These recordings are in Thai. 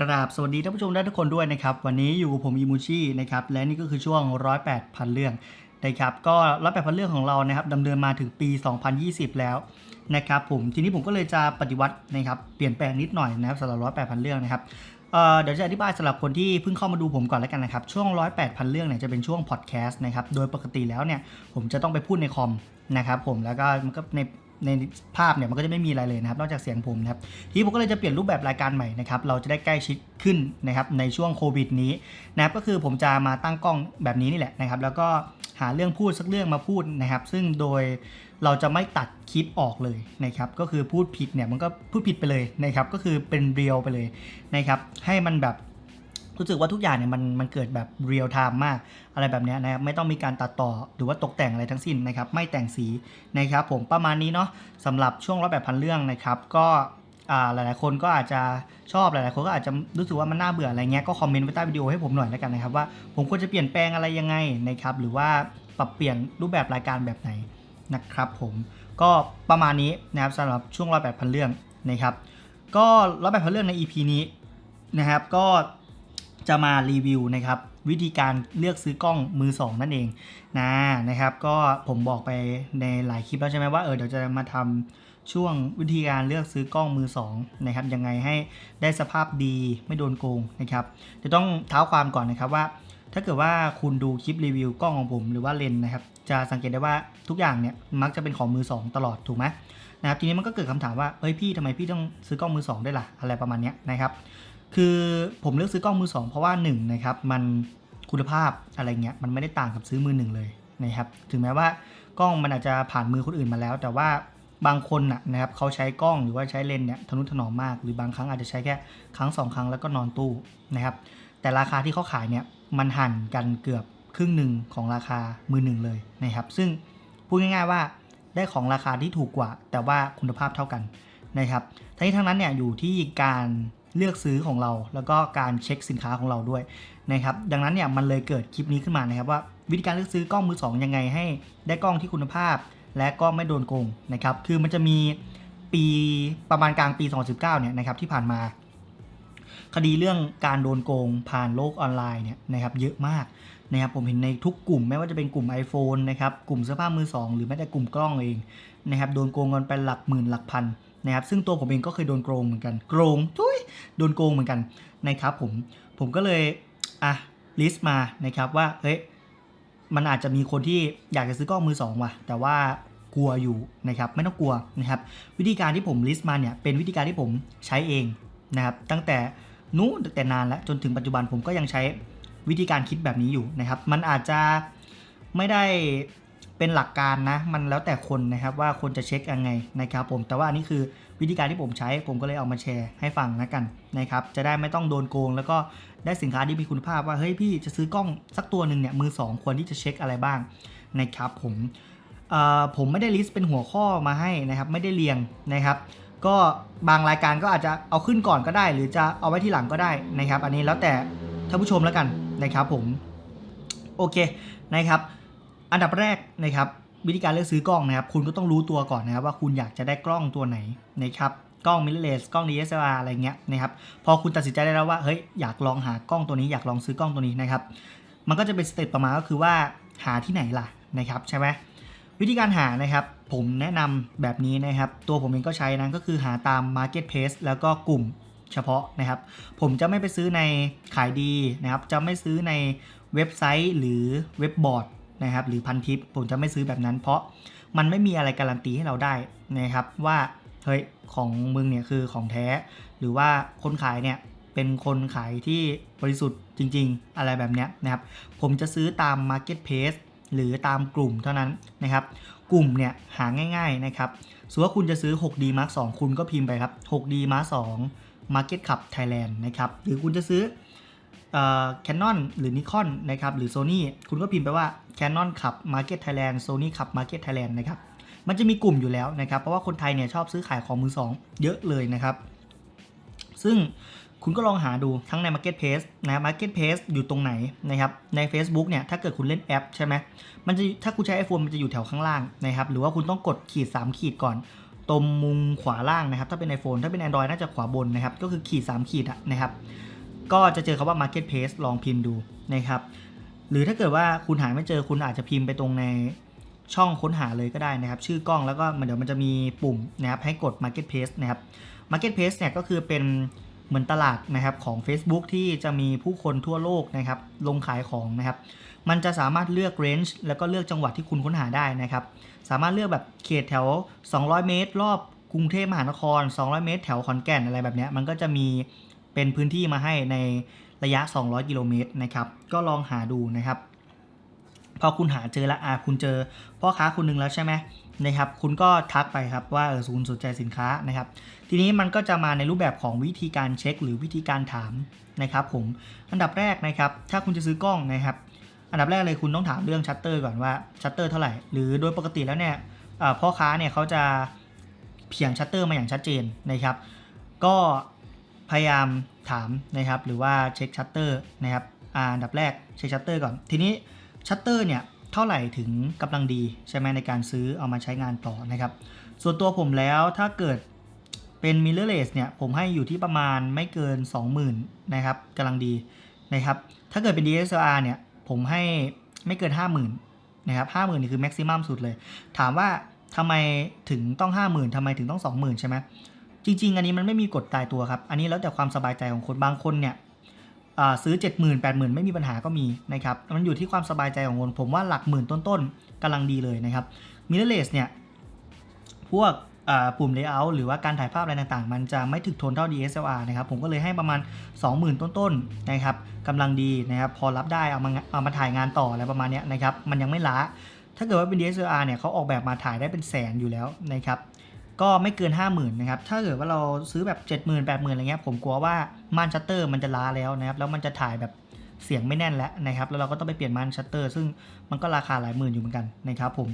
กราบสวัสดีท่านผู้ชมทุกคนด้วยนะครับ วันนี้อยู่กับผมอิมูชินะครับและนี่ก็คือช่วง 108พันเรื่องนะครับก็108พันเรื่องของเรานะครับดำเนินมาถึงปี 2020 แล้วนะครับผมทีนี้ผมก็เลยจะปฏิวัตินะครับเปลี่ยนแปลงนิดหน่อยนะครับสำหรับ108พันเรื่องนะครับเเดี๋ยวจะอธิบายสำหรับคนที่เพิ่งเข้ามาดูผมก่อนแล้วกันนะครับ ช่วง 108พันเรื่องเนี่ยจะเป็นช่วงพอดแคสต์นะครับ โดยปกติแล้วเนี่ยผมจะต้องไปพูดในคอมนะครับผมแล้วก็มันก็ใน ในภาพเนี่ยมันก็จะไม่มีอะไรเลยนะครับ นอกจากเสียงผมนะครับทีนี้ผมก็เลยจะเปลี่ยนรูปแบบรายการใหม่นะครับเราจะได้ใกล้ชิดขึ้นนะครับในช่วงโควิดนี้นะครับก็คือผมจะมาตั้งกล้องแบบนี้นี่แหละนะครับแล้วก็หาเรื่องพูดสักเรื่องมาพูดนะครับ ซึ่งโดยเราจะไม่ตัดคลิปออกเลยนะครับ ก็คือพูดผิดเนี่ยมันก็พูดผิดไปเลยนะครับ ก็คือเป็นเรียลไปเลยนะครับ ให้มันแบบ รู้สึกว่าทุกอย่างเนี่ยมันมันเกิดแบบเรียลไทม์มากอะไรแบบนี้นะครับไม่ต้องมีการตัดต่อหรือว่าตกแต่งอะไรทั้งสิ้นนะครับ ไม่แต่งสีนะครับ ผมประมาณนี้เนาะสำหรับช่วงร้อยแบบพันเรื่องนะครับ ก็อ่าหลายๆ คนก็อาจจะชอบหลายๆ คนก็อาจจะรู้สึกว่ามันน่าเบื่ออะไรเงี้ยก็คอมเมนต์ไว้ใต้วิดีโอให้ผมหน่อยแล้วกันนะครับว่าผมควรจะเปลี่ยนแปลงอะไรยังไงนะครับหรือว่าปรับเปลี่ยนรูปแบบรายการแบบไหนนะครับผมก็ประมาณนี้นะครับสำหรับช่วงร้อยแบบพันเรื่องนะครับก็ร้อยแบบพันเรื่องใน EP นี้นะครับก็ จะมารีวิวนะครับวิธีการเลือกซื้อกล้องมือ 2 นั่นเองนะนะครับ ก็ผมบอกไปในหลายคลิปแล้วใช่ไหมว่าเออเดี๋ยวจะมาทำช่วงวิธีการเลือกซื้อกล้องมือ2นะครับยังไงให้ได้สภาพดีไม่โดนโกงนะครับจะต้องเท้าความก่อนนะครับว่า ถ้าเกิดว่าคุณดูคลิปรีวิวกล้องของผมหรือว่าเลนนะครับ จะสังเกตได้ว่าทุกอย่างเนี่ยมักจะเป็นของมือ 2 ตลอดถูกไหมนะครับทีนี้มันก็เกิดคำถามว่าเฮ้ยพี่ทำไมพี่ต้องซื้อกล้องมือ 2 ด้วยล่ะอะไรประมาณนี้นะครับ คือผมเลือกซื้อกล้องมือ 2 เพราะว่า1นะครับมันคุณภาพอะไรเงี้ยมันไม่ได้ต่างกับซื้อมือหนึ่งเลยนะครับถึงแม้ว่ากล้องมันอาจจะผ่านมือคนอื่นมาแล้ว แต่ว่าบางคนนะนะครับเขาใช้กล้องหรือว่าใช้เลนเนี่ยทนุถนอมมาก หรือบางครั้งอาจจะใช้แค่ครั้งสองครั้งแล้วก็นอนตู้นะครับแต่ราคาที่เขาขายเนี่ยมันหั่นกันเกือบครึ่งหนึ่งของราคามือหนึ่งเลยนะครับซึ่งพูดง่ายๆว่าได้ของราคาที่ถูกกว่า แต่ว่าคุณภาพเท่ากันนะครับทั้งนี้ทั้งนั้นเนี่ยอยู่ที่การ เลือกซื้อของเรา แล้วก็การเช็คสินค้าของเราด้วยนะครับดังนั้นเนี่ยมันเลยเกิดคลิปนี้ขึ้นมานะครับว่าวิธีการเลือกซื้อกล้องมือสองยังไงให้ ได้กล้องที่คุณภาพ และก็ไม่โดนโกงนะครับคือมันจะมีปีประมาณกลางปี 2019เนี่ยนะครับที่ผ่านมา คดีเรื่องการโดนโกงผ่านโลกออนไลน์เนี่ยนะครับเยอะมากนะครับผมเห็นในทุกกลุ่มไม่ว่าจะเป็นกลุ่ม iPhone นะครับกลุ่มเสื้อผ้ามือสองหรือแม้แต่กลุ่มกล้องเองนะครับโดนโกงกันไปหลักหมื่นหลักพัน นะครับซึ่งตัวผมเองก็เคยโดนโกงเหมือนกันโกงทุยโดนโกงเหมือนกันนะครับผมผมก็เลยอะลิสต์มานะครับว่าเฮ้ยมันอาจจะมีคนที่อยากจะซื้อกล้องมือสองว่ะ แต่ว่ากลัวอยู่นะครับไม่ต้องกลัวนะครับ วิธีการที่ผมลิสต์มาเนี่ยเป็นวิธีการที่ผมใช้เองนะครับ ตั้งแต่นู้นแต่นานแล้วจนถึงปัจจุบันผมก็ยังใช้วิธีการคิดแบบนี้อยู่นะครับ มันอาจจะไม่ได้ เป็นหลักการนะ มันแล้วแต่คนนะครับว่าคนจะเช็คยังไงนะครับผม แต่ว่าอันนี้คือวิธีการที่ผมใช้ผมก็เลยเอามาแชร์ให้ฟังนะกันนะครับ จะได้ไม่ต้องโดนโกง แล้วก็ได้สินค้าที่มีคุณภาพว่าเฮ้ยพี่จะซื้อกล้องสักตัวหนึ่งเนี่ยมือสองควรที่จะเช็คอะไรบ้างนะครับผมเอ่อผมไม่ได้ลิสต์เป็นหัวข้อมาให้นะครับไม่ได้เรียงนะครับ ก็บางรายการก็อาจจะเอาขึ้นก่อนก็ได้ หรือจะเอาไว้ที่หลังก็ได้นะครับ อันนี้แล้วแต่ท่านผู้ชมแล้วกันนะครับผมโอเคนะครับ อันดับแรกนะครับวิธีการเลือกซื้อกล้องนะครับ คุณก็ต้องรู้ตัวก่อนนะครับว่าคุณอยากจะได้กล้องตัวไหนนะครับกล้องมิเลสกล้อง DSLR อะไรเงี้ยนะครับพอคุณตัดสินใจได้แล้วว่าเฮ้ยอยากลองหากล้องตัวนี้อยากลองซื้อกล้องตัวนี้นะครับ มันก็จะเป็นสเต็ปต่อมาณก็คือว่าหาที่ไหนล่ะนะครับใช่ไหมวิธีการหานะครับ ผมแนะนำแบบนี้นะครับ ตัวผมเองก็ใช้นะก็คือหาตาม Marketplace แล้วก็กลุ่มเฉพาะนะครับ ผมจะไม่ไปซื้อในขายดีนะครับ จะไม่ซื้อในเว็บไซต์หรือเว็บบอร์ด นะครับหรือพันทิปผมจะไม่ซื้อแบบนั้น เพราะมันไม่มีอะไรการันตีให้เราได้นะครับว่าเฮ้ยของมึงเนี่ยคือของแท้ หรือว่าคนขายเนี่ยเป็นคนขายที่บริสุทธิ์จริง ๆ อะไรแบบเนี้ยนะครับ ผมจะซื้อตาม Marketplace หรือตามกลุ่มเท่านั้นนะครับ กลุ่มเนี่ยหาง่าย ๆนะครับสมมติว่าคุณจะซื้อ 6D Mark 2คุณก็พิมพ์ไปครับ 6D Mark 2 Market Club Thailand นะครับหรือคุณจะซื้อออ Canon หรือ Nikon นะครับหรือ Sony คุณก็พิมพ์ไปว่า Canon Club Market Thailand Sony Club Market Thailand นะครับมันจะมีกลุ่มอยู่แล้วนะครับ เพราะว่าคนไทยเนี่ยชอบซื้อขายของมือสองเยอะเลยนะครับ ซึ่งคุณก็ลองหาดูทั้งใน Marketplace นะ Marketplace อยู่ตรงไหนนะครับ ใน Facebook เนี่ย ถ้าเกิดคุณเล่นแอปใช่ไหมมันจะถ้าคุณใช้ iPhone มันจะอยู่แถวข้างล่างนะครับ หรือว่าคุณต้องกดขีด 3 ขีดก่อน ตรงมุมขวาล่างนะครับ ถ้าเป็น iPhone ถ้าเป็น Android น่าจะขวาบนนะครับ ก็คือขีด 3 ขีดอะนะครับ ก็จะเจอคำว่า Marketplace ลองพิมพ์ดูนะครับ หรือถ้าเกิดว่าคุณหาไม่เจอคุณอาจจะพิมพ์ไปตรงในช่องค้นหาเลยก็ได้นะครับ ชื่อกล้องแล้วก็มันเดี๋ยวมันจะมีปุ่มนะครับให้กด Marketplace นะครับ Marketplace เนี่ยก็คือเป็นเหมือนตลาดนะครับของ Facebook ที่จะมีผู้คนทั่วโลกนะครับลงขายของนะครับ มันจะสามารถเลือก range แล้วก็เลือกจังหวัดที่คุณค้นหาได้นะครับ สามารถเลือกแบบเขตแถว 200 เมตร รอบกรุงเทพมหานคร 200 เมตร แถวขอนแก่นอะไรแบบเนี้ยมันก็จะมีเป็นพื้นที่มาให้ใน ระยะ 200 กิโลเมตรนะครับ ก็ลองหาดูนะครับ พอคุณหาเจอแล้วอะคุณเจอพ่อค้าคนหนึงแล้วใช่ไหมนะครับ คุณก็ทักไปครับว่าเออคุณสนใจสินค้านะครับ ทีนี้มันก็จะมาในรูปแบบของวิธีการเช็ค หรือวิธีการถามนะครับ ผม อันดับแรกนะครับ ถ้าคุณจะซื้อกล้องนะครับ อันดับแรกเลยคุณต้องถามเรื่องชัตเตอร์ก่อนว่าชัตเตอร์เท่าไหร่ หรือโดยปกติแล้วเนี่ยอ่อพ่อค้าเนี่ยเขาจะเพียงชัตเตอร์มาอย่างชัดเจนนะครับ ก็ พยายามถามนะครับหรือว่าเช็คชัตเตอร์นะครับอันดับแรกเช็คชัตเตอร์ก่อน ทีนี้ชัตเตอร์เนี่ยเท่าไหร่ถึงกำลังดีใช่ไหมในการซื้อเอามาใช้งานต่อนะครับ ส่วนตัวผมแล้วถ้าเกิดเป็น mirrorless เนี่ยผมให้อยู่ที่ประมาณไม่เกิน 20,000นะครับกำลังดีนะครับ ถ้าเกิดเป็น DSLR เนี่ยผมให้ไม่เกิน 50,000นะครับ50,000นี่คือแม็กซิมัมสุดเลย ถามว่าทำไมถึงต้อง 50,000ทำไมถึงต้อง 20,000 ใช่ไหม จริง ๆ อันนี้มันไม่มีกฎตายตัวครับ อันนี้แล้วแต่ความสบายใจของคนบางคนเนี่ยอ่าซื้อ 70,000 80,000 ไม่มีปัญหาก็มีนะครับ มันอยู่ที่ความสบายใจของคนผมว่าหลักหมื่นต้นๆกำลังดีเลยนะครับมิเรเลสเนี่ยพวกปุ่ม layout หรือว่าการถ่ายภาพอะไรต่างๆ มันจะไม่ถึกทนเท่า DSLR นะครับ ผมก็เลยให้ประมาณ 20,000 ต้นๆนะครับกำลังดีนะครับ พอรับได้เอามาเอามาถ่ายงานต่ออะไรประมาณนี้นะครับ มันยังไม่ล้า ถ้าเกิดว่าเป็น DSLR เนี่ยเขาออกแบบมาถ่ายได้เป็นแสนอยู่แล้วนะครับ ก็ไม่เกิน 50,000นะครับถ้าเกิดว่าเราซื้อแบบ 70,000 80,000อะไรเงี้ยผมกลัวว่าม่านชัตเตอร์มันจะล้าแล้วนะครับแล้วมันจะถ่ายแบบเสียงไม่แน่นแล้วนะครับแล้วเราก็ต้องไปเปลี่ยนม่านชัตเตอร์ซึ่งมันก็ราคาหลายหมื่นอยู่เหมือนกันนะครับผม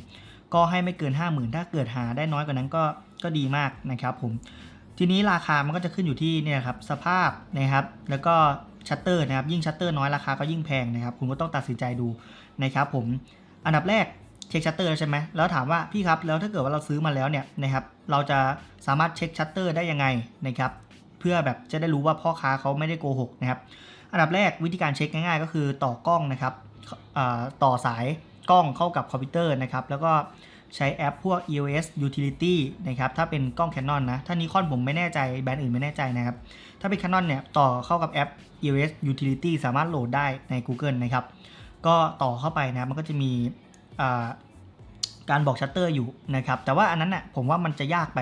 ก็ให้ไม่เกิน 50,000 ถ้าเกิดหาได้น้อยกว่านั้นก็ก็ดีมากนะครับผมทีนี้ราคามันก็จะขึ้นอยู่ที่เนี่ยครับสภาพนะครับแล้วก็ชัตเตอร์นะครับยิ่งชัตเตอร์น้อยราคาก็ยิ่งแพงนะครับคุณก็ต้องตัดสินใจดูนะครับผมอันดับแรก เช็คชัตเตอร์ใช่ไหมแล้วถามว่าพี่ครับแล้วถ้าเกิดว่าเราซื้อมาแล้วเนี่ยนะครับเราจะสามารถเช็คชัตเตอร์ได้ยังไงนะครับเพื่อแบบจะได้รู้ว่าพ่อค้าเขาไม่ได้โกหกนะครับอันดับแรกวิธีการเช็คง่ายๆ ก็คือต่อกล้องนะครับต่อสายกล้องเข้ากับคอมพิวเตอร์นะครับแล้วก็ใช้แอปพวก EOS Utility นะครับ ถ้าเป็นกล้อง Canon นะ ถ้า Nikon ผมไม่แน่ใจ แบรนด์อื่นไม่แน่ใจนะครับ ถ้าเป็น Canon เนี่ย ต่อเข้ากับแอป EOS Utility สามารถโหลดได้ใน Google นะครับ ก็ต่อเข้าไปนะ มันก็จะมี การบอกชัตเตอร์อยู่นะครับ แต่ว่าอันนั้นน่ะผมว่ามันจะยากไป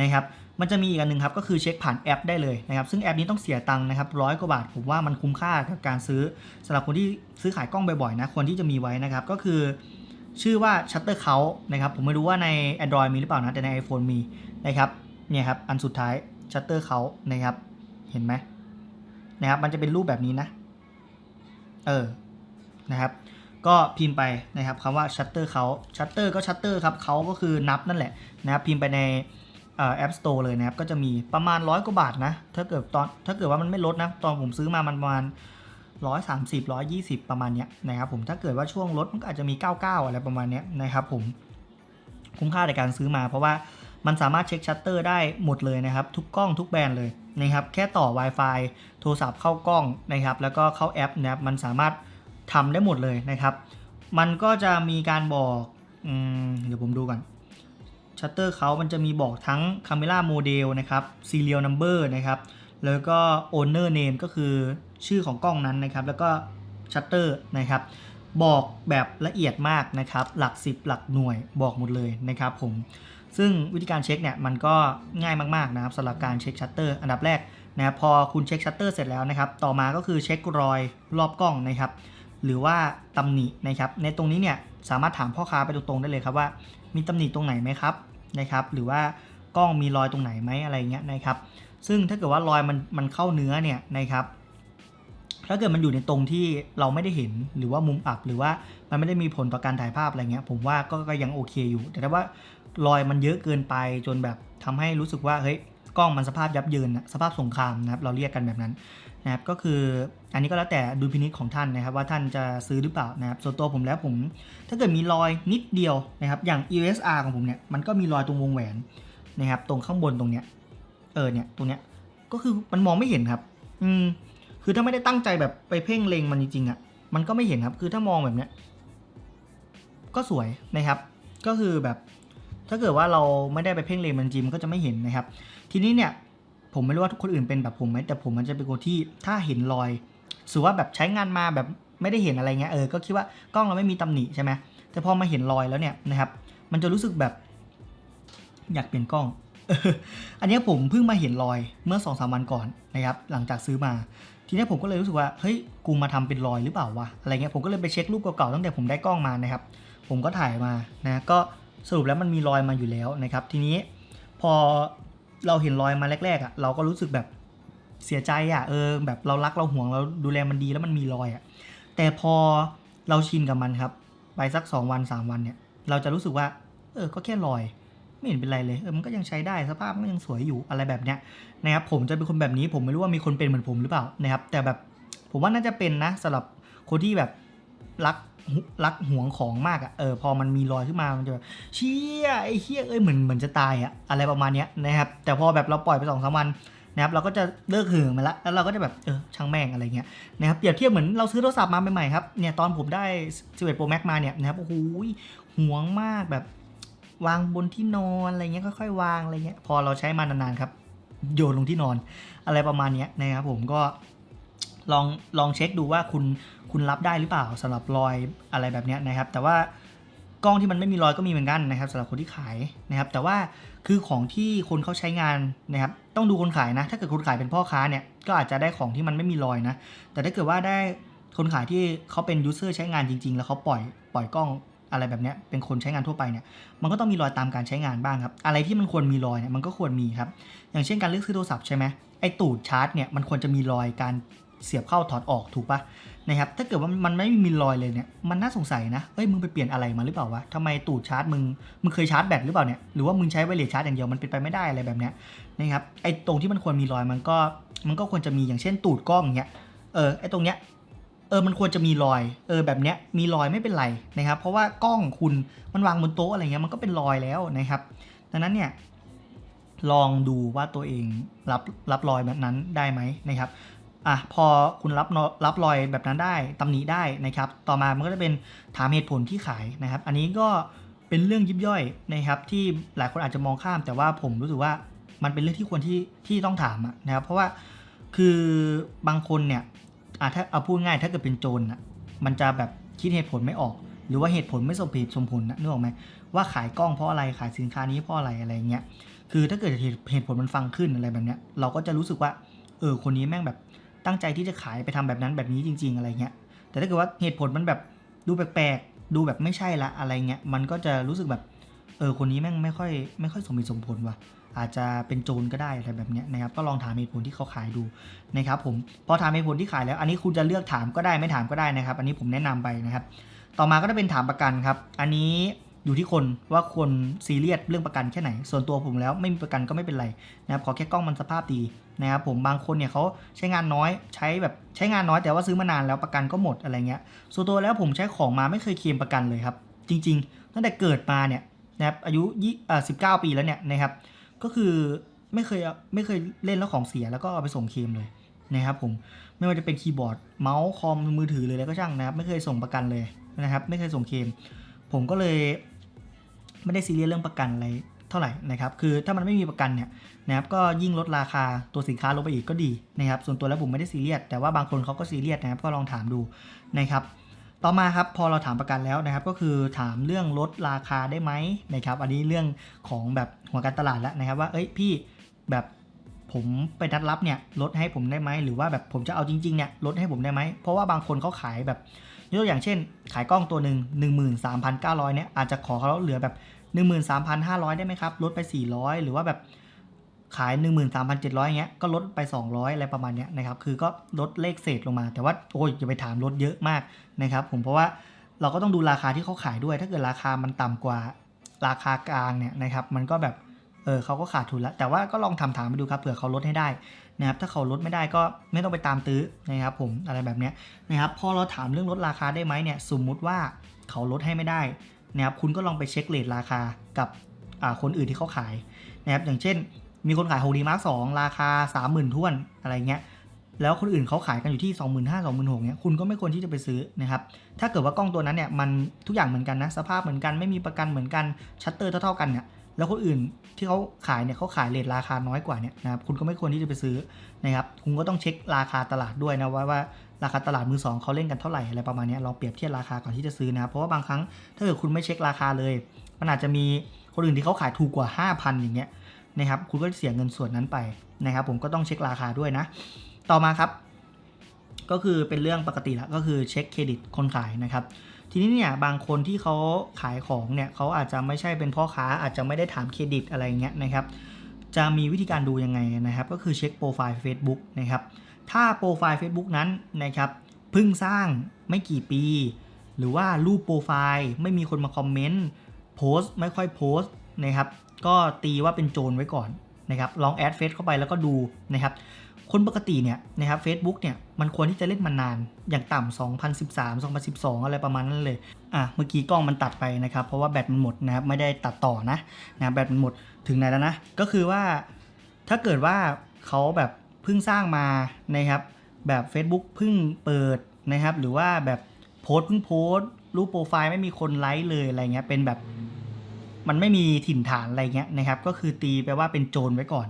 นะครับ มันจะมีอีกอันหนึ่งครับก็คือเช็คผ่านแอปได้เลยนะครับ ซึ่งแอปนี้ต้องเสียตังค์นะครับร้อยกว่าบาท ผมว่ามันคุ้มค่ากับการซื้อสำหรับคนที่ซื้อขายกล้องบ่อยๆนะควรที่จะมีไว้นะครับ ก็คือชื่อว่า Shutter Count นะครับ ผมไม่รู้ว่าใน Android มีหรือเปล่านะ แต่ใน iPhone มีนะครับ เนี่ยครับ อันสุดท้าย Shutter Count นะครับ เห็นไหมนะครับ มันจะเป็นรูปแบบนี้นะ เออ นะครับ ก็พิมพ์ไปนะครับคำว่า Shutter Count Shutter ก็ Shutter ครับเขาก็คือนับนั่นแหละนะครับพิมพ์ไปในเอ่อ App Store เลยนะครับ ก็จะมีประมาณร้อยกว่าบาทนะ ถ้าเกิดตอนถ้าเกิดว่ามันไม่ลดนะ ตอนผมซื้อมามันประมาณร้อยสามสิบร้อยยี่สิบประมาณเนี้ยนะครับผมถ้าเกิดว่าช่วงลดมันก็อาจจะมี99อะไรประมาณเนี้ยนะครับผมคุ้มค่าในการซื้อมา เพราะว่ามันสามารถเช็คชัตเตอร์ได้หมดเลยนะครับ ทุกกล้องทุกแบรนด์เลยนะครับ แค่ต่อ Wi-Fi โทรศัพท์เข้ากล้องนะครับ แล้วก็เข้าแอปนะครับมันสามารถ ทำได้หมดเลยนะครับ มันก็จะมีการบอกอเดี๋ยวผมดูก่อนชัตเตอร์เขามันจะมีบอกทั้ง Camera Model นะครับ Serial Number นะครับ แล้วก็ owner name ก็คือชื่อของกล้องนั้นนะครับ แล้วก็ shutter นะครับบอกแบบละเอียดมากนะครับ หลัก 10 หลักหน่วยบอกหมดเลยนะครับผม ซึ่งวิธีการเช็คเนี่ยมันก็ง่ายมากๆนะครับสำหรับการเช็คชัตเตอร์อันดับแรกนะครับพอคุณเช็คชัตเตอร์เสร็จแล้วนะครับ ต่อมาก็คือเช็ครอยรอบกล้องนะครับ หรือว่าตำหนินะครับ ในตรงนี้เนี่ยสามารถถามพ่อค้าไปตรงๆได้เลยครับว่า มีตำหนิตรงไหนไหมครับนะครับ หรือว่ากล้องมีรอยตรงไหนไหมอะไรเงี้ยนะครับ ซึ่งถ้าเกิดว่ารอยมันมันเข้าเนื้อเนี่ยนะครับ ถ้าเกิดมันอยู่ในตรงที่เราไม่ได้เห็นหรือว่ามุมอับ หรือว่ามันไม่ได้มีผลต่อการถ่ายภาพอะไรเงี้ย ผมว่าก็ก็ยังโอเคอยู่ แต่ถ้าว่ารอยมันเยอะเกินไปจนแบบทำให้รู้สึกว่าเฮ้ยกล้องมันสภาพยับเยินนะสภาพสงครามนะครับเราเรียกกันแบบนั้น นะครับก็คืออันนี้ก็แล้วแต่ดุลพินิจของท่านนะครับ ว่าท่านจะซื้อหรือเปล่านะครับส่วนตัวผมแล้วผม ถ้าเกิดมีรอยนิดเดียวนะครับ อย่าง ESR ของผมเนี่ยมันก็มีรอยตรงวงแหวนนะครับ ตรงข้างบนตรงเนี้ยเออเนี่ยตรงเนี้ยก็คือมันมองไม่เห็นครับ อืมคือถ้าไม่ได้ตั้งใจแบบไปเพ่งเล็งมันจริงๆอะ่ะมันก็ไม่เห็นครับ คือถ้ามองแบบเนี้ยก็สวยนะครับ ก็คือแบบถ้าเกิดว่าเราไม่ได้ไปเพ่งเล็งมันจริงมันก็จะไม่เห็นนะครับ ทีนี้เนี่ย ผมไม่รู้ว่าทุกคนอื่นเป็นแบบผมไหมแต่ผมมันจะเป็นคนที่ถ้าเห็นรอยสือว่าแบบใช้งานมาแบบไม่ได้เห็นอะไรเงี้ยเออก็คิดว่ากล้องเราไม่มีตำหนิใช่ไหมแต่พอมาเห็นรอยแล้วเนี่ยนะครับ มันจะรู้สึกแบบ อยากเปลี่ยนกล้อง อันนี้ผมเพิ่งมาเห็นรอยเมื่อสองสามวันก่อนนะครับ หลังจากซื้อมา ทีนี้ผมก็เลยรู้สึกว่าเฮ้ยกูมาทำเป็นรอยหรือเปล่าวะอะไรเงี้ยผมก็เลยไปเช็ครูปเก่าๆตั้งแต่ผมได้กล้องมานะครับ ผมก็ถ่ายมานะก็สรุปแล้วมันมีรอยมาอยู่แล้วนะครับ ทีนี้พอ เราเห็นรอยมาแรกๆอะเราก็รู้สึกแบบเสียใจอะเออแบบเรารักเราห่วงเราดูแลมันดีแล้วมันมีรอยอะแต่พอเราชินกับมันครับ ไปสัก 2 วัน 3 วันเนี่ย เราจะรู้สึกว่า เออก็แค่รอย ไม่เห็นเป็นไรเลยเออมันก็ยังใช้ได้สภาพมันก็ยังสวยอยู่อะไรแบบเนี้ยนะครับผมจะเป็นคนแบบนี้ผมไม่รู้ว่ามีคนเป็นเหมือนผมหรือเปล่านะครับ แต่แบบผมว่าน่าจะเป็นนะสำหรับคนที่แบบรัก รักห่วงของมากอะ่ะเออพอมันมีรอยขึ้นมามันจะแบบเชี่ยไอ้เฮี้ยเอ้ยเหมือนเหมือนจะตายอะ่ะอะไรประมาณเนี้ยนะครับแต่พอแบบเราปล่อยไปสองสามวันนะครับเราก็จะเลิกหึงมันละแล้วเราก็จะแบบเออช่างแม่งอะไรเงี้ยนะครับเปรียบเทียบเหมือนเราซื้อโทรศัพท์มาใหม่ๆครับเนี่ยตอนผมได้ 11 Pro Max มาเนี่ยนะครับโอ้โหห่วงมากแบบวางบนที่นอนอะไรเงี้ยค่อยๆวางอะไรเงี้ยพอเราใช้มานานๆครับโยนลงที่นอน อะไรประมาณเนี้ยนะครับผมก็ลองลองเช็คดูว่าคุณ คุณรับได้หรือเปล่าสำหรับรอยอะไรแบบนี้นะครับ แต่ว่ากล้องที่มันไม่มีรอยก็มีเหมือนกันนะครับสำหรับคนที่ขายนะครับ แต่ว่าคือของที่คนเขาใช้งานนะครับต้องดูคนขายนะ ถ้าเกิดคนขายเป็นพ่อค้าเนี่ยก็อาจจะได้ของที่มันไม่มีรอยนะ แต่ถ้าเกิดว่าได้คนขายที่เขาเป็นยูเซอร์ใช้งานจริง ๆ แล้วเขาปล่อยปล่อยกล้องอะไรแบบนี้เป็นคนใช้งานทั่วไปเนี่ยมันก็ต้องมีรอยตามการใช้งานบ้างครับ อะไรที่มันควรมีรอยเนี่ยมันก็ควรมีครับ อย่างเช่นการเลือกซื้อโทรศัพท์ใช่ไหมไอตูดชาร์จเนี่ยมันควรจะมีรอยการเสียบเข้าถอดออกถูกปะ นะครับถ้าเกิดว่ามันไม่มีรอยเลยเนี่ยมันน่าสงสัยนะเอ้ยมึงไปเปลี่ยนอะไรมาหรือเปล่าวะทำไมตูดชาร์จมึงมึงเคยชาร์จแบตหรือเปล่าเนี่ยหรือว่ามึงใช้ไวเลสชาร์จอย่างเดียวมันเป็นไปไม่ได้อะไรแบบเนี้ยนะครับไอตรงที่มันควรมีรอยมันก็มันก็ควรจะมีอย่างเช่นตูดกล้องเนี้ยเออไอตรงเนี้ยเออมันควรจะมีรอยเออแบบเนี้ยมีรอยไม่เป็นไรนะครับเพราะว่ากล้องคุณมันวางบนโต๊ะอะไรเงี้ยมันก็เป็นรอยแล้วนะครับดังนั้นเนี่ยลองดูว่าตัวเองรับรับรอยแบบนั้นได้ไหมนะครับ อะพอคุณรับรับรอยแบบนั้นได้ตำหนิได้นะครับ ต่อมามันก็จะเป็นถามเหตุผลที่ขายนะครับ อันนี้ก็เป็นเรื่องยิบย่อยนะครับ ที่หลายคนอาจจะมองข้าม แต่ว่าผมรู้สึกว่ามันเป็นเรื่องที่ควรที่ที่ต้องถามนะครับ เพราะว่าคือบางคนเนี่ยอะถ้าเอาพูดง่ายถ้าเกิดเป็นโจรอะมันจะแบบคิดเหตุผลไม่ออก หรือว่าเหตุผลไม่สมเหตุสมผลนะนึกออกไหมว่าขายกล้องเพราะอะไรขายสินค้านี้เพราะอะไรอะไรเงี้ยคือถ้าเกิดเหตุผลมันฟังขึ้นอะไรแบบเนี้ยเราก็จะรู้สึกว่าเออคนนี้แม่งแบบ ตั้งใจที่จะขายไปทำแบบนั้นแบบนี้จริง ๆ อะไรเงี้ย แต่ถ้าเกิดว่าเหตุผลมันแบบดูแปลกๆ ดูแบบไม่ใช่ละอะไรเงี้ย มันก็จะรู้สึกแบบเออคนนี้แม่งไม่ค่อยไม่ค่อยสมเหตุสมผลว่ะ อาจจะเป็นโจรก็ได้อะไรแบบเนี้ยนะครับ ก็ลองถามเหตุผลที่เขาขายดูนะครับผม พอถามเหตุผลที่ขายแล้ว อันนี้คุณจะเลือกถามก็ได้ไม่ถามก็ได้นะครับ อันนี้ผมแนะนำไปนะครับ ต่อมาก็จะเป็นถามประกันครับ อันนี้ อยู่ที่คนว่าคนซีเรียสเรื่องประกันแค่ไหน ส่วนตัวผมแล้วไม่มีประกันก็ไม่เป็นไรนะครับขอแค่กล้องมันสภาพดีนะครับผมบางคนเนี่ยเขาใช้งานน้อยใช้แบบใช้งานน้อยแต่ว่าซื้อมานานแล้วประกันก็หมดอะไรเงี้ย ส่วนตัวแล้วผมใช้ของมาไม่เคยเคลมประกันเลยครับ จริง ๆ ตั้งแต่เกิดมาเนี่ยนะครับอายุยี่อ่าสิบเก้าปีแล้วเนี่ยนะครับ ก็คือไม่เคยไม่เคยเล่นแล้วของเสียแล้วก็เอาไปส่งเคลมเลยนะครับผมไม่ว่าจะเป็นคีย์บอร์ดเมาส์คอมมือถือเลยแล้วก็ช่างนะครับ ไม่เคยส่งประกันเลยนะครับ ไม่เคยส่งเคลมผมก็เลย ไม่ได้ซีเรียสเรื่องประกันอะไรเท่าไหร่นะครับคือถ้ามันไม่มีประกันเนี่ยนะครับก็ยิ่งลดราคาตัวสินค้าลงไปอีกก็ดีนะครับส่วนตัวแล้วผมไม่ได้ซีเรียสแต่ว่าบางคนเขาก็ซีเรียสนะครับก็ลองถามดูนะครับต่อมาครับพอเราถามประกันแล้วนะครับก็คือถามเรื่องลดราคาได้ไหมนะครับอันนี้เรื่องของแบบหัวการตลาดแล้วนะครับว่าเอ้ยพี่แบบผมไปนัดรับเนี่ยลดให้ผมได้ไหมหรือว่าแบบผมจะเอาจริงๆเนี่ยลดให้ผมได้ไหมเพราะว่าบางคนเขาขายแบบ ยกตัวอย่างเช่น ขายกล้องตัวหนึ่ง13,900เนี่ยอาจจะขอเขาเหลือแบบ 13,500 ได้ไหมครับ ลดไป 400 หรือว่าแบบขาย 13,700เงี้ยก็ลดไป 200 อะไรประมาณเนี้ยนะครับ คือก็ลดเลขเศษลงมา แต่ว่าโอ้ยอย่าไปถามลดเยอะมากนะครับ ผมเพราะว่าเราก็ต้องดูราคาที่เขาขายด้วย ถ้าเกิดราคามันต่ำกว่าราคากลางเนี่ยนะครับ มันก็แบบ ออเขาก็ขาดทุนแล้ว แต่ว่าก็ลองทำถามไปดูครับเผื่อเขาลดให้ได้นะครับถ้าเขาลดไม่ได้ก็ไม่ต้องไปตามตื้อนะครับผมอะไรแบบเนี้ยนะครับพอเราถามเรื่องลดราคาได้ไหมเนี่ยสมมุติว่าเขาลดให้ไม่ได้นะครับคุณก็ลองไปเช็คเลทราคากับคนอื่นที่เขาขายนะครับอย่างเช่น มีคนขาย 6D Mark 2ราคา 30,000ท้วนอะไรเงี้ยแล้วคนอื่นเขาขายกันอยู่ที่ 25,000 26,000เนี่ยคุณก็ไม่ควรที่จะไปซื้อนะครับถ้าเกิดว่ากล้องตัวนั้นเนี่ยมันทุกอย่างเหมือนกันนะสภาพเหมือนกันไม่มีประกันเหมือนกันชัตเตอร์เท่าๆกันเนี่ย แล้วคนอื่นที่เขาขายเนี่ยเขาขายเลทราคาน้อยกว่าเนี่ยนะครับคุณก็ไม่ควรที่จะไปซื้อนะครับคุณก็ต้องเช็คราคาตลาดด้วยนะว่าว่าราคาตลาดมือสองเขาเล่นกันเท่าไหร่อะไรประมาณนี้ลองเปรียบเทียบราคาก่อนที่จะซื้อนะครับเพราะว่าบางครั้งถ้าเกิดคุณไม่เช็คราคาเลย มันอาจจะมีคนอื่นที่เขาขายถูกกว่า 5,000 อย่างเงี้ยนะครับคุณก็เสียเงินส่วนนั้นไปนะครับ ผมก็ต้องเช็คราคาด้วยนะ ต่อมาครับ ก็คือเป็นเรื่องปกติละก็คือเช็คเครดิตคนขายนะครับ ทีนี้เนี่ยบางคนที่เขาขายของเนี่ยเขาอาจจะไม่ใช่เป็นพ่อค้าอาจจะไม่ได้ถามเครดิตอะไรเงี้ยนะครับ จะมีวิธีการดูยังไงนะครับ ก็คือเช็คโปรไฟล์ Facebook นะครับ ถ้าโปรไฟล์ Facebook นั้นนะครับเพิ่งสร้างไม่กี่ปี หรือว่ารูปโปรไฟล์ไม่มีคนมาคอมเมนต์โพสต์ไม่ค่อยโพสต์นะครับ ก็ตีว่าเป็นโจรไว้ก่อนนะครับลองแอดเฟซเข้าไปแล้วก็ดูนะครับ คนปกติเนี่ยนะครับ Facebook เนี่ยมันควรที่จะเล่นมานานอย่างต่ำ2013 2012 อะไรประมาณนั้นเลยอะเมื่อกี้กล้องมันตัดไปนะครับ เพราะว่าแบตมันหมดนะครับไม่ได้ตัดต่อนะนะแบตมันหมดถึงไหนแล้วนะ ก็คือว่าถ้าเกิดว่าเขาแบบเพิ่งสร้างมานะครับแบบ Facebook เพิ่งเปิดนะครับ หรือว่าแบบโพสเพิ่งโพสรูปโปรไฟล์ไม่มีคนไลค์เลยอะไรเงี้ยเป็นแบบมันไม่มีถิ่นฐานอะไรเงี้ยนะครับ ก็คือตีไปว่าเป็นโจรไว้ก่อน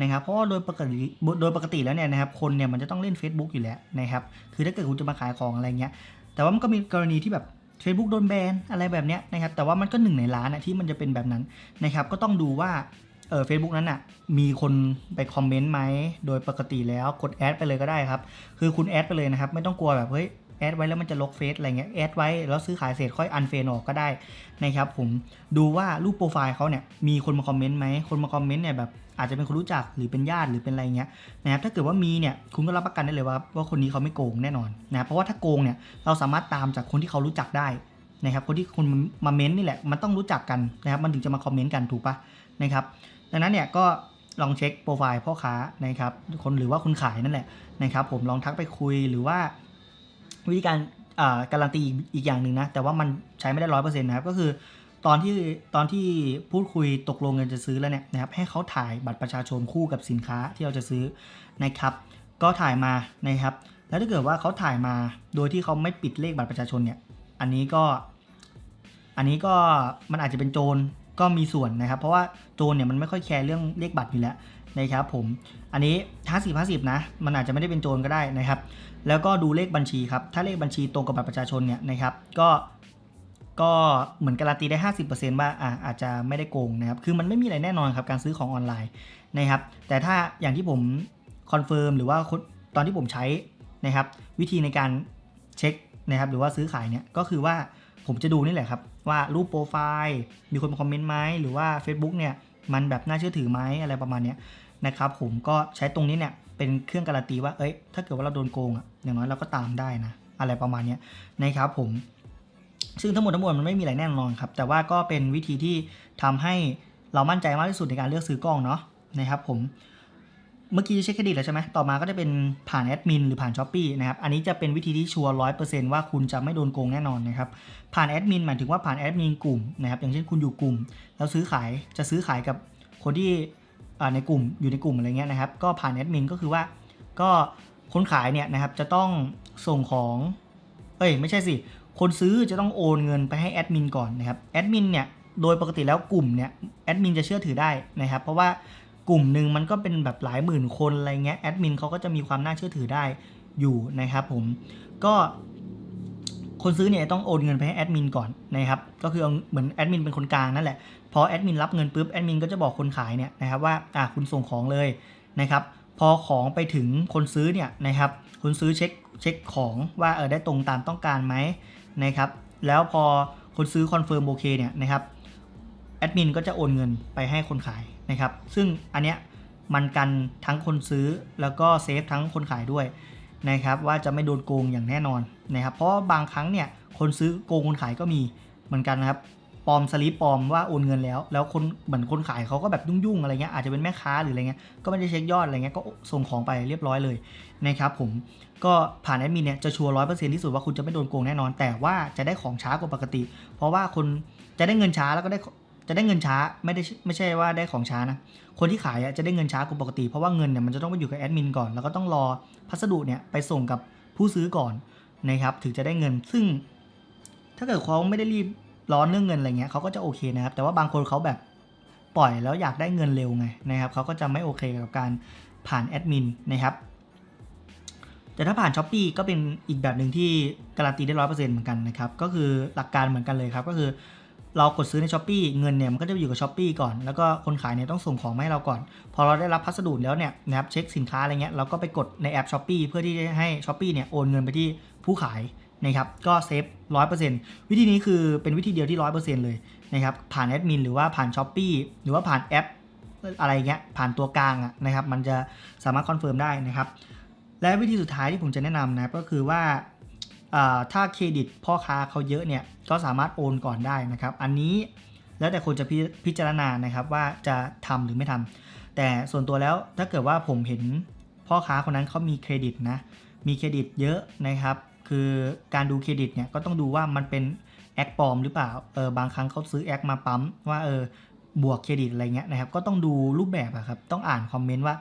นะครับเพราะว่าโดยปกติโดยปกติแล้วเนี่ยนะครับคนเนี่ยมันจะต้องเล่น Facebook อยู่แล้วนะครับคือถ้าเกิดคุณจะมาขายของอะไรเงี้ยแต่ว่ามันก็มีกรณีที่แบบ Facebook โดนแบนอะไรแบบเนี้ยนะครับแต่ว่ามันก็หนึ่งในล้านอะที่มันจะเป็นแบบนั้นนะครับก็ต้องดูว่าเออเฟซบุ๊กนั้นอะมีคนไปคอมเมนต์ไหมโดยปกติแล้วกดแอดไปเลยก็ได้ครับ คือคุณแอดไปเลยนะครับ ไม่ต้องกลัวแบบเฮ้ยแอดไว้แล้วมันจะลบเฟซอะไรเงี้ยแอดไว้แล้วซื้อขายเสร็จค่อยอันเฟนออกก็ได้นะครับผมดูว่ารูปโปรไฟล์เขาเนี่ยมีคนมาคอมเมนต์ไหมคนมาคอมเมนต์เนี่ยแบบ อาจจะเป็นคนรู้จักหรือเป็นญาติหรือเป็นอะไรเงี้ยนะครับถ้าเกิดว่ามีเนี่ยคุณก็รับประกันได้เลยว่าว่าคนนี้เขาไม่โกงแน่นอนนะเพราะว่าถ้าโกงเนี่ยเราสามารถตามจากคนที่เขารู้จักได้นะครับคนที่คนมาเม้นต์นี่แหละมันต้องรู้จักกันนะครับมันถึงจะมาคอมเมนต์กันถูกปะนะครับดังนั้นเนี่ยก็ลองเช็คโปรไฟล์พ่อค้านะครับคนหรือว่าคนขายนั่นแหละนะครับผมลองทักไปคุยหรือว่า วิธีการอ่าการันตีอีกอย่างหนึ่งนะแต่ว่ามันใช้ไม่ได้ร้อยเปอร์เซ็นต์นะครับก็คือ ตอนที่ตอนที่พูดคุยตกลงเงินจะซื้อแล้วเนี่ยนะครับให้เขาถ่ายบัตรประชาชนคู่กับสินค้าที่เราจะซื้อนะครับ ก็ถ่ายมานะครับ แล้วถ้าเกิดว่าเขาถ่ายมาโดยที่เขาไม่ปิดเลขบัตรประชาชนเนี่ย อันนี้ก็ อันนี้ก็มันอาจจะเป็นโจรก็มีส่วนนะครับ เพราะว่าโจรเนี่ยมันไม่ค่อยแคร์เรื่องเลขบัตรอยู่แล้วนะครับผม อันนี้50 50นะ มันอาจจะไม่ได้เป็นโจรก็ได้นะครับ แล้วก็ดูเลขบัญชีครับ ถ้าเลขบัญชีตรงกับบัตรประชาชนเนี่ยนะครับ ก็ ก็เหมือนการันตีได้ 50%ว่าอ่าอาจจะไม่ได้โกงนะครับ คือมันไม่มีอะไรแน่นอนครับการซื้อของออนไลน์นะครับ แต่ถ้าอย่างที่ผมคอนเฟิร์มหรือว่าตอนที่ผมใช้นะครับ วิธีในการเช็คนะครับหรือว่าซื้อขายเนี่ยก็คือว่าผมจะดูนี่แหละครับ ว่ารูปโปรไฟล์มีคนมาคอมเมนต์ไหมหรือว่า Facebook เนี่ยมันแบบน่าเชื่อถือไหมอะไรประมาณนี้นะครับผมก็ใช้ตรงนี้เนี่ยเป็นเครื่องการันตีว่าเอ้ยถ้าเกิดว่าเราโดนโกงอะอย่างน้อยเราก็ตามได้นะอะไรประมาณนี้นะครับผม ซึ่งทั้งหมดทั้งมวลมันไม่มีอะไรแน่นอนครับ แต่ว่าก็เป็นวิธีที่ทำให้เรามั่นใจมากที่สุดในการเลือกซื้อกล้องเนาะนะครับผมเมื่อกี้เช็คเครดิตแล้วใช่ไหมต่อมาก็จะเป็นผ่านแอดมินหรือผ่านช้อปปีนะครับ อันนี้จะเป็นวิธีที่ชัวร์ร้อยเปอร์เซนต์ว่าคุณจะไม่โดนโกงแน่นอนนะครับ ผ่านแอดมินหมายถึงว่าผ่านแอดมินกลุ่มนะครับ อย่างเช่นคุณอยู่กลุ่ม แล้วซื้อขาย จะซื้อขายกับคนที่ในกลุ่ม อยู่ในกลุ่มอะไรเงี้ยนะครับ ก็ผ่านแอดมินก็คือว่า ก็คนขายเนี่ยนะครับจะต้องส่งของ เอ้ยไม่ใช่สิ คนซื้อจะต้องโอนเงินไปให้แอดมินก่อนนะครับแอดมินเนี่ยโดยปกติแล้วกลุ่มเนี่ยแอดมินจะเชื่อถือได้นะครับ เพราะว่ากลุ่มหนึ่งมันก็เป็นแบบหลายหมื่นคนอะไรเงี้ยแอดมินเขาก็จะมีความน่าเชื่อถือได้อยู่นะครับผมก็คนซื้อเนี่ยต้องโอนเงินไปให้แอดมินก่อนนะครับก็คือเอาเหมือนแอดมินเป็นคนกลางนั่นแหละพอแอดมินรับเงินปุ๊บแอดมินก็จะบอกคนขายเนี่ยนะครับว่าอะคุณส่งของเลยนะครับพอของไปถึงคนซื้อเนี่ยนะครับคนซื้อเช็คเช็คของว่าเออได้ตรงตามต้องการไหม นะครับ แล้วพอคนซื้อคอนเฟิร์มโอเคเนี่ยนะครับแอดมินก็จะโอนเงินไปให้คนขายนะครับ ซึ่งอันเนี้ยมันกันทั้งคนซื้อแล้วก็เซฟทั้งคนขายด้วยนะครับ ว่าจะไม่โดนโกงอย่างแน่นอนนะครับ เพราะบางครั้งเนี่ยคนซื้อโกงคนขายก็มีเหมือนกันนะครับ ปลอมสลิปปลอมว่าโอนเงินแล้ว แล้วคนเหมือนคนขายเขาก็แบบยุ่งๆอะไรเงี้ยอาจจะเป็นแม่ค้าหรืออะไรเงี้ยก็ไม่ได้เช็คยอดอะไรเงี้ยก็ส่งของไปเรียบร้อยเลยนะครับผมก็ผ่านแอดมินเนี่ยจะชัวร์ร้อยเปอร์เซ็นต์ที่สุดว่าคุณจะไม่โดนโกงแน่นอน แต่ว่าจะได้ของช้ากว่าปกติ เพราะว่าคนจะได้เงินช้าแล้วก็ได้จะได้เงินช้าไม่ได้ไม่ใช่ว่าได้ของช้านะคนที่ขายจะได้เงินช้ากว่าปกติเพราะว่าเงินเนี่ยมันจะต้องไปอยู่กับแอดมินก่อนแล้วก็ต้องรอพัสดุเนี่ยไปส่งกับผู้ซื้อก่อนนะครับถึงจะได้เงินซึ่งถ้าเกิดเขาไม่ได้รีบ ร้อนเรื่องเงินอะไรเงี้ยเขาก็จะโอเคนะครับ แต่ว่าบางคนเขาแบบปล่อยแล้วอยากได้เงินเร็วไงนะครับเขาก็จะไม่โอเคกับการผ่านแอดมินนะครับ แต่ถ้าผ่านช้อปปีก็เป็นอีกแบบหนึ่งที่การันตีได้ร้อยเปอร์เซ็นต์เหมือนกันนะครับ ก็คือหลักการเหมือนกันเลยครับ ก็คือเรากดซื้อในช้อปปีเงินเนี่ยมันก็จะอยู่กับช้อปปีก่อน แล้วก็คนขายเนี่ยต้องส่งของมาให้เราก่อน พอเราได้รับพัสดุแล้วเนี่ยนะครับเช็คสินค้าอะไรเงี้ยเราก็ไปกดในแอปช้อปปีเพื่อที่จะให้ช้อปปีเนี่ยโอนเงินไปที่ผู้ขาย นะครับก็เซฟร้อยเปอร์เซ็นต์วิธีนี้คือเป็นวิธีเดียวที่ร้อยเปอร์เซ็นต์เลยนะครับผ่านแอดมินหรือว่าผ่านช้อปปีหรือว่าผ่านแอปอะไรเงี้ยผ่านตัวกลางอะนะครับมันจะสามารถคอนเฟิร์มได้นะครับและวิธีสุดท้ายที่ผมจะแนะนำนะก็คือว่าถ้าเครดิตพ่อค้าเขาเยอะเนี่ยก็สามารถโอนก่อนได้นะครับ อันนี้แล้วแต่คนจะพิพิจารณานะครับว่าจะทำหรือไม่ทำแต่ส่วนตัวแล้วถ้าเกิดว่าผมเห็นพ่อค้าคนนั้นเขามีเครดิตนะมีเครดิตเยอะนะครับ คือการดูเครดิตเนี่ยก็ต้องดูว่ามันเป็นแอคปลอมหรือเปล่าเออบางครั้งเขาซื้อแอคมาปั๊มว่าเออบวกเครดิตอะไรเงี้ยนะครับก็ต้องดูรูปแบบอะครับต้องอ่านคอมเมนต์ว่า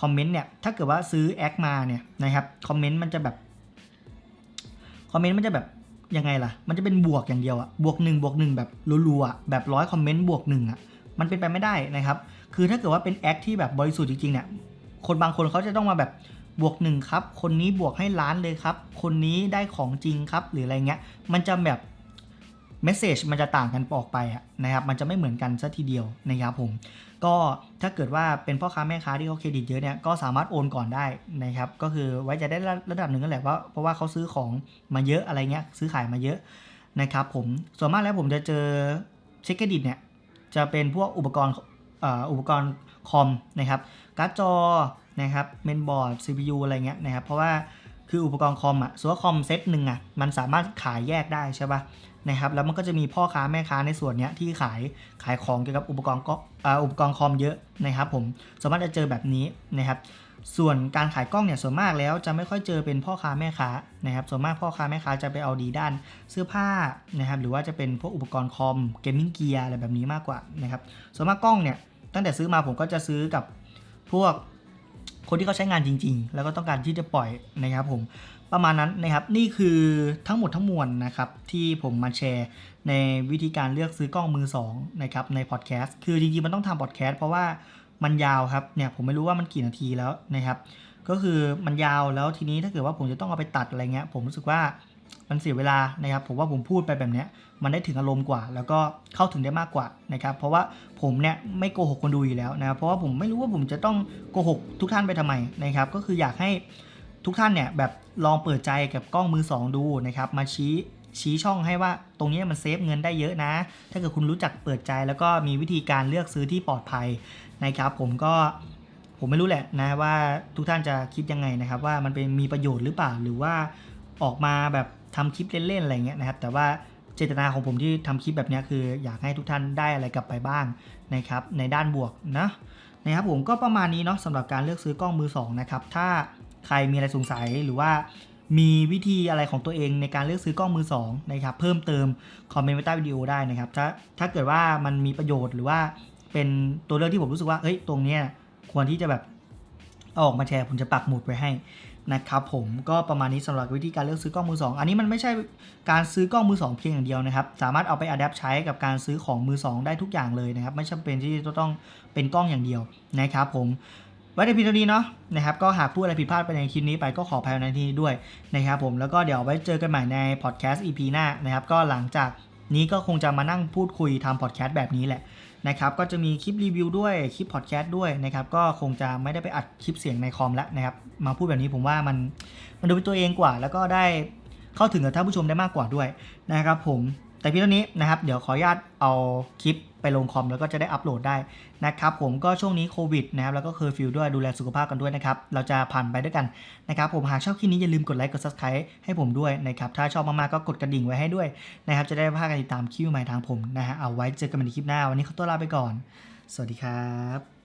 คอมเมนต์เนี่ยถ้าเกิดว่าซื้อแอคมาเนี่ยนะครับคอมเมนต์มันจะแบบคอมเมนต์มันจะแบบยังไงล่ะ มันจะเป็นบวกอย่างเดียวอะบวกหนึ่งบวกหนึ่งแบบรัวๆแบบร้อยคอมเมนต์บวกหนึ่งอะมันเป็นไปไม่ได้นะครับ คือถ้าเกิดว่าเป็นแอคที่แบบบริสุทธิ์จริงๆเนี่ยคนบางคนเขาจะต้องมาแบบ บวกหนึ่งครับ คนนี้บวกให้ล้านเลยครับ คนนี้ได้ของจริงครับ หรืออะไรเงี้ย มันจะแบบเมสเซจมันจะต่างกันออกไปนะครับ มันจะไม่เหมือนกันซะทีเดียวนะครับผม ก็ถ้าเกิดว่าเป็นพ่อค้าแม่ค้าที่เขาเครดิตเยอะเนี่ย ก็สามารถโอนก่อนได้นะครับ ก็คือไว้ใจได้ระดับหนึ่งนั่นแหละว่า เพราะว่าเขาซื้อของมาเยอะอะไรเงี้ย ซื้อขายมาเยอะนะครับผม ส่วนมากแล้วผมจะเจอเช็คเครดิตเนี่ย จะเป็นพวกอุปกรณ์อ่ออุปกรณ์คอมนะครับ การ์ดจอ นะครับเมนบอร์ด CPU อะไรเงี้ยนะครับเพราะว่าคืออุปกรณ์คอมอะส่วนคอมเซตหนึ่งอะมันสามารถขายแยกได้ใช่ปะนะครับแล้วมันก็จะมีพ่อค้าแม่ค้าในส่วนเนี้ยที่ขายขายของเกี่ยวกับอุปกรณ์ก็อุปกรณ์คอมเยอะนะครับผมสามารถจะเจอแบบนี้นะครับส่วนการขายกล้องเนี่ยส่วนมากแล้วจะไม่ค่อยเจอเป็นพ่อค้าแม่ค้านะครับส่วนมากพ่อค้าแม่ค้าจะไปเอาดีด้านเสื้อผ้านะครับหรือว่าจะเป็นพวกอุปกรณ์คอมเกมมิ่งเกียร์อะไรแบบนี้มากกว่านะครับส่วนมากกล้องเนี่ยตั้งแต่ซื้อมาผมก็จะซื้อกับพวก คนที่เขาใช้งานจริง ๆ แล้วก็ต้องการที่จะปล่อยนะครับผมประมาณนั้นนะครับนี่คือทั้งหมดทั้งมวลนะครับที่ผมมาแชร์ในวิธีการเลือกซื้อกล้องมือสองนะครับในพอดแคสต์คือจริงๆมันต้องทำพอดแคสต์เพราะว่ามันยาวครับเนี่ยผมไม่รู้ว่ามันกี่นาทีแล้วนะครับ ก็คือมันยาวแล้วทีนี้ถ้าเกิดว่าผมจะต้องเอาไปตัดอะไรเงี้ยผมรู้สึกว่ามันเสียเวลานะครับผมว่าผมพูดไปแบบเนี้ย มันได้ถึงอารมณ์กว่า แล้วก็เข้าถึงได้มากกว่านะครับเพราะว่าผมเนี่ยไม่โกหกคนดูอยู่แล้วนะครับเพราะว่าผมไม่รู้ว่าผมจะต้องโกหกทุกท่านไปทำไมนะครับก็คืออยากให้ทุกท่านเนี่ยแบบลองเปิดใจกับกล้องมือสองดูนะครับมาชี้ชี้ช่องให้ว่าตรงนี้มันเซฟเงินได้เยอะนะ ถ้าเกิดคุณรู้จักเปิดใจแล้วก็มีวิธีการเลือกซื้อที่ปลอดภัยนะครับ ผมก็ผมไม่รู้แหละนะว่าทุกท่านจะคิดยังไงนะครับ ว่ามันเป็นมีประโยชน์หรือเปล่าหรือว่าออกมาแบบทำคลิปเล่นๆอะไรเงี้ยนะครับ แต่ว่า เจตนาของผมที่ทำคลิปแบบนี้คืออยากให้ทุกท่านได้อะไรกลับไปบ้างนะครับในด้านบวกนะนะครับผมก็ประมาณนี้เนาะสำหรับการเลือกซื้อกล้องมือสองนะครับถ้าใครมีอะไรสงสัยหรือว่ามีวิธีอะไรของตัวเองในการเลือกซื้อกล้องมือสองนะครับเพิ่มเติมคอมเมนต์ไว้ใต้วิดีโอได้นะครับถ้าถ้าเกิดว่ามันมีประโยชน์หรือว่าเป็นตัวเลือกที่ผมรู้สึกว่าเฮ้ยตรงเนี้ยควรที่จะแบบเอาออกมาแชร์ผมจะปักหมุดไว้ให้ นะครับผมก็ประมาณนี้สำหรับวิธีการเลือกซื้อกล้องมือสองอันนี้มันไม่ใช่การซื้อกล้องมือสองเพียงอย่างเดียวนะครับ สามารถเอาไปอัดแอปใช้กับการซื้อของมือสองได้ทุกอย่างเลยนะครับ ไม่จำเป็นที่จะต้องเป็นกล้องอย่างเดียวนะครับผมไว้ในพีเท่านี้เนาะนะครับก็หากพูดอะไรผิดพลาดไปในคลิปนี้ไปก็ขออภัยในที่นี้ด้วยนะครับผมแล้วก็เดี๋ยวไว้เจอกันใหม่ในพอดแคสต์ EP หน้านะครับก็หลังจากนี้ก็คงจะมานั่งพูดคุยทำพอดแคสต์แบบนี้แหละ นะครับก็จะมีคลิปรีวิวด้วยคลิปพอดแคสต์ด้วยนะครับก็คงจะไม่ได้ไปอัดคลิปเสียงในคอมแล้วนะครับมาพูดแบบนี้ผมว่ามันมันดูเป็นตัวเองกว่า แล้วก็ได้เข้าถึงกับท่านผู้ชมได้มากกว่าด้วยนะครับผมแต่เพียงเท่านี้นะครับเดี๋ยวขออนุญาตเอาคลิป ไปลงคอมแล้วก็จะได้อัปโหลดได้นะครับผมก็ช่วงนี้โควิดนะครับแล้วก็เคอร์ฟิวด้วยดูแลสุขภาพกันด้วยนะครับ เราจะผ่านไปด้วยกันนะครับผมหากชอบคลิปนี้อย่าลืมกดไลค์กด subscribe ให้ผมด้วยนะครับถ้าชอบมากๆก็กดกระดิ่งไว้ให้ด้วยนะครับจะได้พลาดการติดตามคลิปใหม่ทางผมนะฮะเอาไว้เจอกันในคลิปหน้าวันนี้ขอตัวลาไปก่อน สวัสดีครับ